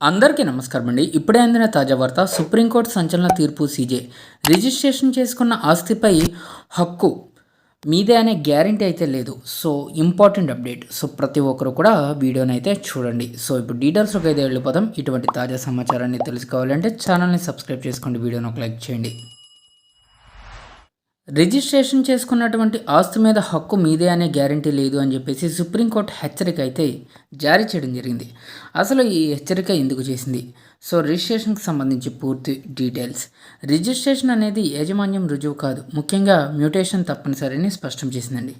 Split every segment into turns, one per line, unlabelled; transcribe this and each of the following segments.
అందరికీ నమస్కారం అండి. ఇప్పుడే అందిన తాజా వార్త సుప్రీంకోర్టు సంచలన తీర్పు సీజే. రిజిస్ట్రేషన్ చేసుకున్న ఆస్తిపై హక్కు మీదే అనే గ్యారంటీ అయితే లేదు. So important update. సో ప్రతి ఒక్కరు కూడా వీడియోని అయితే చూడండి. సో ఇప్పుడు డీటెయిల్స్లోకి అయితే వెళ్ళిపోతాం ఇటువంటి తాజా సమాచారాన్ని తెలుసుకోవాలంటే ఛానల్ని సబ్స్క్రైబ్ చేసుకోండి. వీడియోని ఒక లైక్ చేయండి. రిజిస్ట్రేషన్ చేసుకున్నటువంటి ఆస్తి మీద హక్కు మీదే అనే గ్యారంటీ లేదు అని చెప్పేసి సుప్రీంకోర్టు హెచ్చరిక అయితే జారీ చేయడం జరిగింది. అసలు ఈ హెచ్చరిక ఎందుకు చేసింది? సో రిజిస్ట్రేషన్కి సంబంధించి పూర్తి డీటెయిల్స్. రిజిస్ట్రేషన్ అనేది యాజమాన్యం రుజువు కాదు. ముఖ్యంగా మ్యూటేషన్ తప్పనిసరిని స్పష్టం చేసిందండి.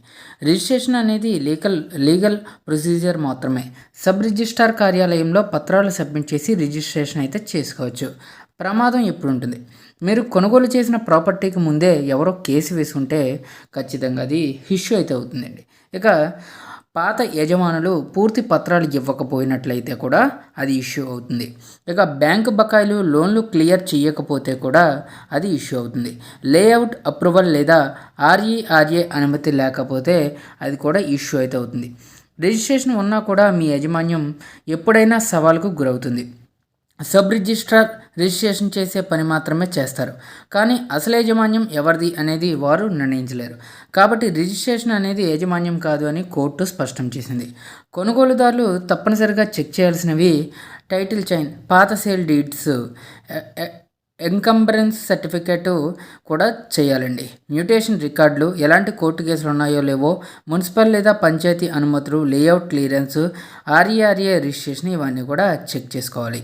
రిజిస్ట్రేషన్ అనేది లీగల్ లీగల్ ప్రొసీజర్ మాత్రమే. సబ్ రిజిస్ట్రార్ కార్యాలయంలో పత్రాలు సబ్మిట్ చేసి రిజిస్ట్రేషన్ అయితే చేసుకోవచ్చు. ప్రమాదం ఎప్పుడు ఉంటుంది మీరు కొనుగోలు చేసిన ప్రాపర్టీకి ముందే ఎవరో కేసు వేసుకుంటే ఖచ్చితంగా అది ఇష్యూ అయితే అవుతుందండి. ఇక పాత యజమానులు పూర్తి పత్రాలు ఇవ్వకపోయినట్లయితే కూడా అది ఇష్యూ అవుతుంది. ఇక బ్యాంకు బకాయిలు లోన్లు క్లియర్ చేయకపోతే కూడా అది ఇష్యూ అవుతుంది. లేఅవుట్ అప్రూవల్ లేదా ఆర్ఈఆర్ఏ అనుమతి లేకపోతే అది కూడా ఇష్యూ అయితే అవుతుంది. రిజిస్ట్రేషన్ ఉన్నా కూడా మీ యాజమాన్యం ఎప్పుడైనా సవాల్కు గురవుతుంది. సబ్ రిజిస్ట్రార్ రిజిస్ట్రేషన్ చేసే పని మాత్రమే చేస్తారు. కానీ అసలు యాజమాన్యం ఎవరిది అనేది వారు నిర్ణయించలేరు. కాబట్టి రిజిస్ట్రేషన్ అనేది యాజమాన్యం కాదు అని కోర్టు స్పష్టం చేసింది. కొనుగోలుదారులు తప్పనిసరిగా చెక్ చేయాల్సినవి టైటిల్ చైన్ పాత సేల్ డీడ్స్ ఎన్కంబరెన్స్ సర్టిఫికేటు కూడా చేయాలండి. మ్యూటేషన్ రికార్డులు ఎలాంటి కోర్టు కేసులు ఉన్నాయో లేవో మున్సిపల్ లేదా పంచాయతీ అనుమతులు లేఅవుట్ క్లియరెన్స్ ఆర్ఈఆర్ఏ రిజిస్ట్రేషన్ ఇవన్నీ కూడా చెక్ చేసుకోవాలి.